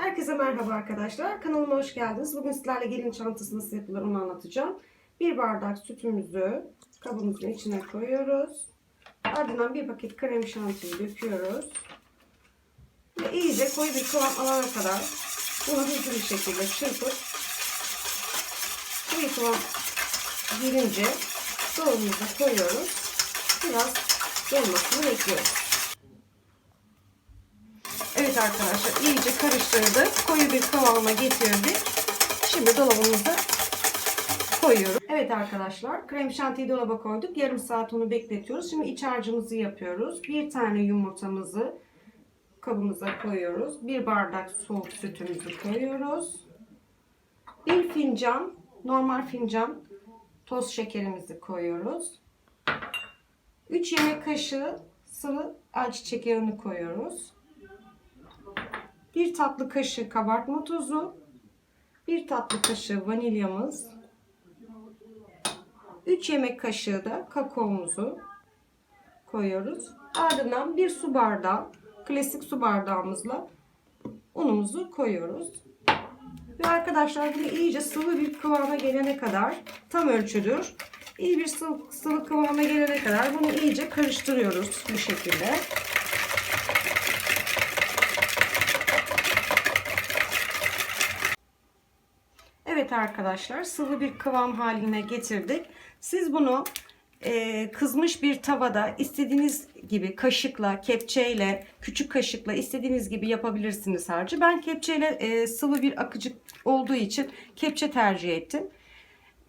Herkese merhaba arkadaşlar. Kanalıma hoş geldiniz. Bugün sizlerle gelin çantası nasıl yapılır onu anlatacağım. Bir bardak sütümüzü kabımızın içine koyuyoruz. Ardından bir paket krem şantiyi döküyoruz. Ve iyice koyu bir kıvam alana kadar bunu hızlı bir şekilde çırpıp koyu kıvam gelince dolabımıza koyuyoruz. Biraz dolmasını bekliyoruz. Evet arkadaşlar iyice karıştırdık. Koyu bir kıvama getirdik. Şimdi dolabımıza koyuyorum. Evet arkadaşlar krem şantiyi dolaba koyduk. Yarım saat onu bekletiyoruz. Şimdi iç harcımızı yapıyoruz. Bir tane yumurtamızı kabımıza koyuyoruz. Bir bardak soğuk sütümüzü koyuyoruz. Bir fincan normal fincan toz şekerimizi koyuyoruz. 3 yemek kaşığı sıvı ayçiçek yağını koyuyoruz. 1 tatlı kaşığı kabartma tozu, 1 tatlı kaşığı vanilyamız, 3 yemek kaşığı da kakaomuzu koyuyoruz. Ardından 1 su bardağı klasik su bardağımızla unumuzu koyuyoruz. Ve arkadaşlar bunu iyice sıvı bir kıvama gelene kadar tam ölçüdür. İyi bir sıvı, sıvı kıvama gelene kadar bunu iyice karıştırıyoruz bu şekilde. Evet arkadaşlar sıvı bir kıvam haline getirdik. Siz bunu e, kızmış bir tavada istediğiniz gibi kaşıkla, kepçeyle, küçük kaşıkla istediğiniz gibi yapabilirsiniz harcı. Ben kepçeyle e, sıvı bir akıcı olduğu için kepçe tercih ettim.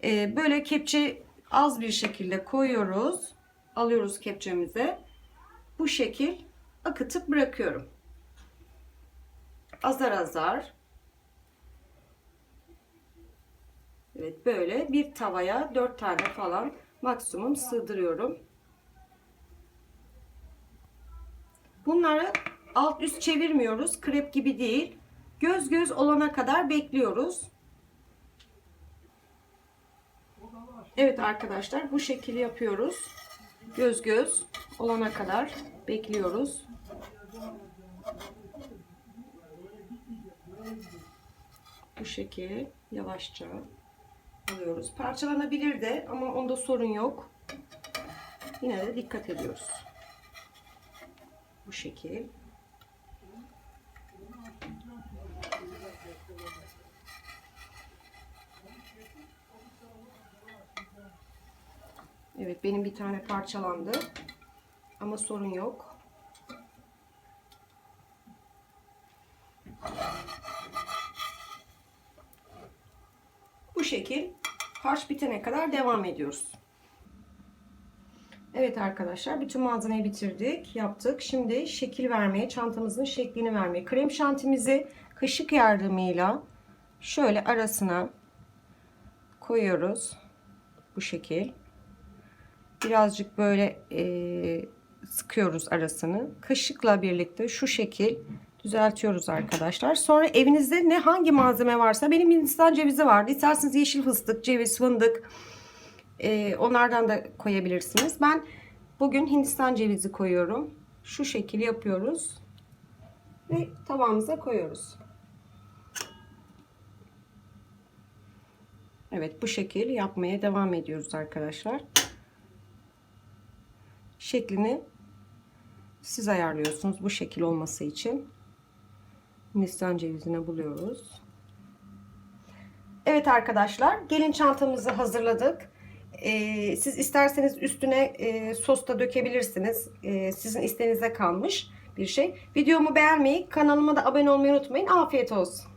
E, böyle kepçe az bir şekilde koyuyoruz. Alıyoruz kepçemize. Bu şekil akıtıp bırakıyorum. Azar azar Evet böyle bir tavaya 4 tane falan maksimum sığdırıyorum. Bunları alt üst çevirmiyoruz. Krep gibi değil. Göz göz olana kadar bekliyoruz. Evet arkadaşlar bu şekilde yapıyoruz. Göz göz olana kadar bekliyoruz. Bu şekil yavaşça alıyoruz. Parçalanabilir de ama onda sorun yok. Yine de dikkat ediyoruz. Bu şekil. Evet benim bir tane parçalandı. Ama sorun yok. Bu şekil harç bitene kadar devam ediyoruz. Evet arkadaşlar bütün malzemeyi bitirdik, yaptık. Şimdi şekil vermeye, çantamızın şeklini vermeye. Krem şantimizi kaşık yardımıyla şöyle arasına koyuyoruz. Bu şekil. Birazcık böyle e, sıkıyoruz arasını. Kaşıkla birlikte şu şekil düzeltiyoruz arkadaşlar. Sonra evinizde ne hangi malzeme varsa benim Hindistan cevizi vardı. İsterseniz yeşil fıstık, ceviz, fındık e, onlardan da koyabilirsiniz. Ben bugün Hindistan cevizi koyuyorum. Şu şekil yapıyoruz. Ve tabağımıza koyuyoruz. Evet bu şekil yapmaya devam ediyoruz arkadaşlar. Şeklini siz ayarlıyorsunuz bu şekil olması için. Hindistan cevizine buluyoruz. Evet arkadaşlar gelin çantamızı hazırladık. Ee, siz isterseniz üstüne e, sos da dökebilirsiniz. Ee, sizin isteğinize kalmış bir şey. Videomu beğenmeyi, kanalıma da abone olmayı unutmayın. Afiyet olsun.